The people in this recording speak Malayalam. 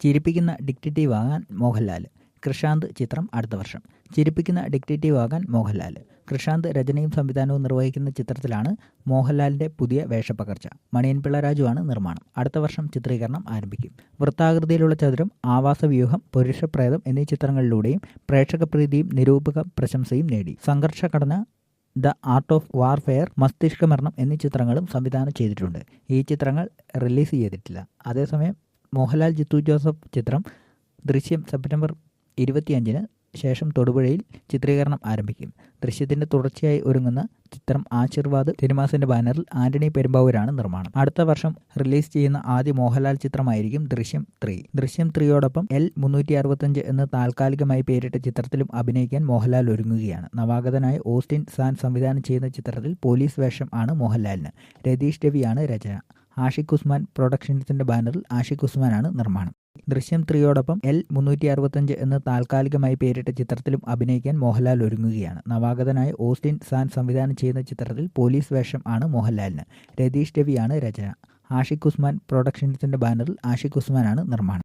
ചിരിപ്പിക്കുന്ന ഡിക്റ്റേറ്റീവ് ആകാൻ മോഹൻലാൽ കൃഷാന്ത് ചിത്രം അടുത്ത വർഷം. ചിരിപ്പിക്കുന്ന ഡിക്റ്റേറ്റീവ് ആകാൻ മോഹൻലാൽ കൃഷാന്ത് രചനയും സംവിധാനവും നിർവഹിക്കുന്ന ചിത്രത്തിലാണ് മോഹൻലാലിന്റെ പുതിയ വേഷപ്പകർച്ച. മണിയൻ പിള്ളരാജുവാണ് നിർമ്മാണം. അടുത്ത വർഷം ചിത്രീകരണം ആരംഭിക്കും. വൃത്താകൃതിയിലുള്ള ചതുരം ആവാസവ്യൂഹം പുരുഷപ്രേതം എന്നീ ചിത്രങ്ങളിലൂടെയും പ്രേക്ഷകപ്രീതിയും നിരൂപക പ്രശംസയും നേടി. സംഘർഷഘടന ദ ആർട്ട് ഓഫ് വാർഫെയർ മസ്തിഷ്കമരണം എന്നീ ചിത്രങ്ങളും സംവിധാനം ചെയ്തിട്ടുണ്ട്. ഈ ചിത്രങ്ങൾ റിലീസ് ചെയ്തിട്ടില്ല. അതേസമയം മോഹൻലാൽ ജിത്തു ജോസഫ് ചിത്രം ദൃശ്യം സെപ്റ്റംബർ ഇരുപത്തിയഞ്ചിന് ശേഷം തൊടുപുഴയിൽ ചിത്രീകരണം ആരംഭിക്കും. ദൃശ്യത്തിന്റെ തുടർച്ചയായി ഒരുങ്ങുന്ന ചിത്രം ആശീർവാദ് സിനിമാസിന്റെ ബാനറിൽ ആന്റണി പെരുമ്പാവൂരാണ് നിർമ്മാണം. അടുത്ത വർഷം റിലീസ് ചെയ്യുന്ന ആദ്യ മോഹൻലാൽ ചിത്രമായിരിക്കും ദൃശ്യം ത്രീ. ദൃശ്യം ത്രീയോടൊപ്പം എൽ മുന്നൂറ്റി അറുപത്തഞ്ച് എന്ന് താൽക്കാലികമായി പേരിട്ട ചിത്രത്തിലും അഭിനയിക്കാൻ മോഹൻലാൽ ഒരുങ്ങുകയാണ്. നവാഗതനായ ഓസ്റ്റിൻ സാൻ സംവിധാനം ചെയ്യുന്ന ചിത്രത്തിൽ പോലീസ് വേഷം ആണ് മോഹൻലാലിന്. രതീഷ് രവിയാണ് രചന. ആഷിഖ് ഉസ്മാൻ പ്രൊഡക്ഷൻസിന്റെ ബാനറിൽ ആഷിഖ് ഉസ്മാനാണ് നിർമ്മാണം. ദൃശ്യം ത്രീയോടൊപ്പം എൽ മുന്നൂറ്റി അറുപത്തഞ്ച് എന്ന് താൽക്കാലികമായി പേരിട്ട ചിത്രത്തിലും അഭിനയിക്കാൻ മോഹൻലാൽ ഒരുങ്ങുകയാണ്. നവാഗതനായ ഓസ്റ്റിൻ സാൻ സംവിധാനം ചെയ്യുന്ന ചിത്രത്തിൽ പോലീസ് വേഷം ആണ് മോഹൻലാലിന്. രതീഷ് രവിയാണ് രചന. ആഷിഖ് ഉസ്മാൻ പ്രൊഡക്ഷൻസിന്റെ ബാനറിൽ ആഷിഖ് ഉസ്മാനാണ് നിർമ്മാണം.